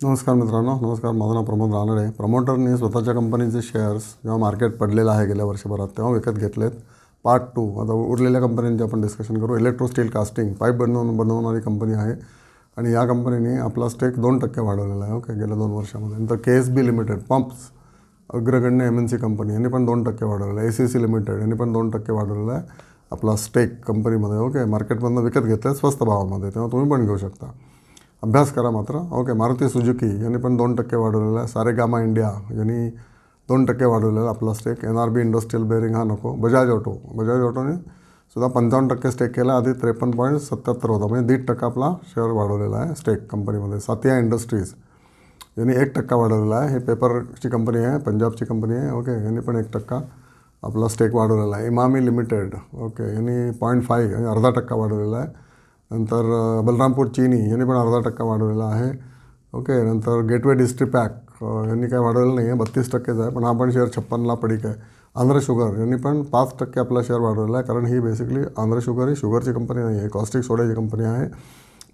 नमस्कार मित्रांनो नमस्कार. माझं नाव प्रमोद रानडे. प्रमोटरने स्वतःच्या कंपनीचे शेअर्स जेव्हा मार्केट पडलेलं आहे गेल्या वर्षभरात तेव्हा विकत घेतलेत. पार्ट टू आता उरलेल्या कंपन्यांचे आपण डिस्कशन करू. इलेक्ट्रो स्टील कास्टिंग पाईप बनवून बनवणारी कंपनी आहे. आणि या कंपनीने आपला स्टेक दोन टक्के वाढवलेला आहे. ओके गेल्या दोन वर्षामध्ये. नंतर K S B limited pumps अग्रगण्य एम एन सी कंपनी यांनी पण दोन टक्के वाढवलेलं आहे. ए सी सी लिमिटेड यांनी पण दोन टक्के वाढवलेलं आहे. आपला स्टेक कंपनीमध्ये ओके मार्केटमधनं विकत घेतलं आहे स्वस्त भावामध्ये. तेव्हा तुम्ही पण घेऊ शकता. अभ्यास करा मात्र. ओके मारुती सुजुकी यांनी पण दोन टक्के वाढवलेला आहे. सारेगामा इंडिया यांनी दोन टक्के वाढवलेला आपला stake N R B industrial bearing हा नको. बजाज ऑटो बजाज ऑटोने सुद्धा पंचावन्न टक्के स्टेक केला. आधी त्रेपन्न पॉईंट सत्याहत्तर होता. म्हणजे दीड टक्का आपला शेअर वाढवलेला आहे स्टेक कंपनीमध्ये सातिया इंडस्ट्रीज यांनी एक टक्का वाढवलेला आहे. हे पेपरची कंपनी आहे पंजाबची कंपनी आहे. ओके यांनी पण एक टक्का आपला स्टेक वाढवलेला आहे. इमामी लिमिटेड ओके यांनी पॉईंट फाईव्ह अर्धा टक्का वाढवलेला आहे. नंतर बलरामपूर चिनी यांनी पण अर्धा टक्का वाढवलेला आहे. ओके नंतर गेटवे डिस्ट्रीपॅक यांनी काय वाढवलेलं नाही आहे बत्तीस टक्केच आहे पण हा पण शेअर छप्पनला पडीक आहे. आंध्र शुगर यांनी पण पाच टक्के आपला शेअर वाढवलेला आहे कारण ही बेसिकली आंध्र शुगर ही शुगरची कंपनी नाही आहे कॉस्टिक सोडाची कंपनी आहे.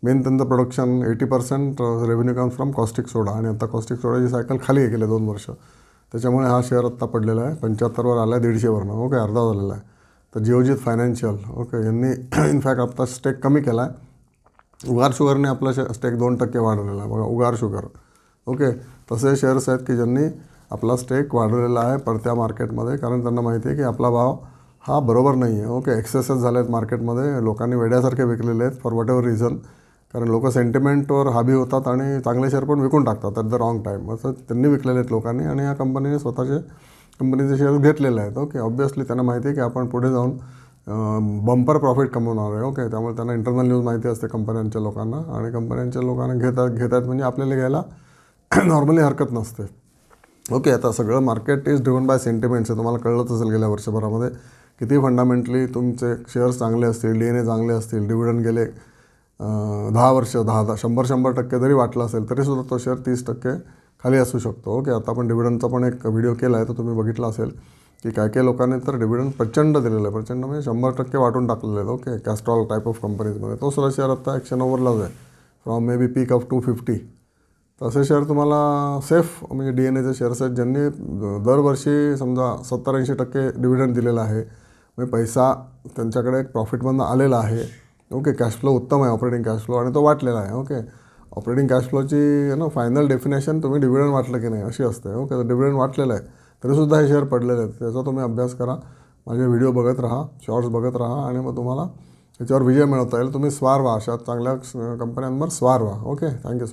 मेन त्यांचं production eighty percent revenue comes from caustic soda आणि आता कॉस्टिक सोडाची सायकल खाली आहे गेले दोन वर्ष. त्याच्यामुळे हा शेअर आत्ता पडलेला आहे पंच्याहत्तरवर आला आहे दीडशेवरनं. ओके अर्धा झालेला आहे. तर जिओजित फायनान्शियल ओके यांनी इनफॅक्ट आता स्टेक कमी केला आहे उगार शुगरने आपला शे स्टेक दोन टक्के वाढवलेला आहे. बघा उगार शुगर ओके तसे शेअर्स आहेत की ज्यांनी आपला स्टेक वाढवलेला आहे पडत्या मार्केटमध्ये कारण त्यांना माहिती आहे की आपला भाव हा बरोबर नाही आहे ओके एक्सेसेस झाले आहेत मार्केटमध्ये लोकांनी वेड्यासारखे विकलेले आहेत फॉर वॉट एवर रिझन कारण लोक सेंटिमेंटवर हाबी होतात आणि चांगले शेअर पण विकून टाकतात ॲट द रॉंग टाईम असं त्यांनी विकलेले आहेत लोकांनी आणि या कंपनीने स्वतःचे कंपनीचे शेअर्स घेतलेले आहेत. ओके ऑब्वियसली त्यांना माहिती आहे की आपण पुढे जाऊन बंपर प्रॉफिट कमवणार आहे. ओके त्यामुळे त्यांना इंटरनल न्यूज माहिती असते कंपन्यांच्या लोकांना. आणि कंपन्यांच्या लोकांना घेतात घेतात म्हणजे आपल्याला घ्यायला नॉर्मली हरकत नसते. ओके आता सगळं market is driven by sentiments आहे तुम्हाला कळलंच असेल गेल्या वर्षभरामध्ये. किती फंडामेंटली तुमचे शेअर्स चांगले असतील डी एन ए चांगले असतील डिव्हिडंड गेले दहा वर्ष दहा दहा शंभर शंभर टक्के जरी वाटलं असेल तरीसुद्धा तो शेअर तीस टक्के खाली असू शकतो ओके आता आपण डिव्हिडंडचा पण एक व्हिडिओ केला आहे तो तुम्ही बघितला असेल की काय काय लोकांनी तर डिव्हिडंड प्रचंड दिलेलं आहे. प्रचंड म्हणजे शंभर टक्के वाटून टाकलेले आहेत ओके कॅस्ट्रॉल टाईप ऑफ कंपनीजमध्ये तो सुद्धा शेअर आता एकशे नव्वदलाच आहे. From maybe peak of two fifty तसे शेअर तुम्हाला सेफ म्हणजे डी एन एचे शेअर्स आहेत ज्यांनी दरवर्षी समजा सत्तर ऐंशी टक्के डिव्हिडंड दिलेला आहे. म्हणजे पैसा त्यांच्याकडे एक प्रॉफिटमधनं आलेला आहे. ओके कॅश फ्लो उत्तम आहे ऑपरेटिंग कॅश फ्लो आणि तो वाटलेला आहे ओके ऑपरेटिंग कॅश फ्लोची ना फायनल डेफिनेशन तुम्ही डिव्हिडंड वाटलं की नाही अशी असते. ओके तर डिव्हिडंड वाटलेलं आहे तरीसुद्धा हे शेअर पडलेले आहेत. त्याचा तुम्ही अभ्यास करा माझे व्हिडिओ बघत राहा शॉर्ट्स बघत राहा आणि मग तुम्हाला त्याच्यावर विजय मिळवता येईल. तुम्ही स्वार व्हा अशा चांगल्या कंपन्यांवर स्वार व्हा. Okay thank you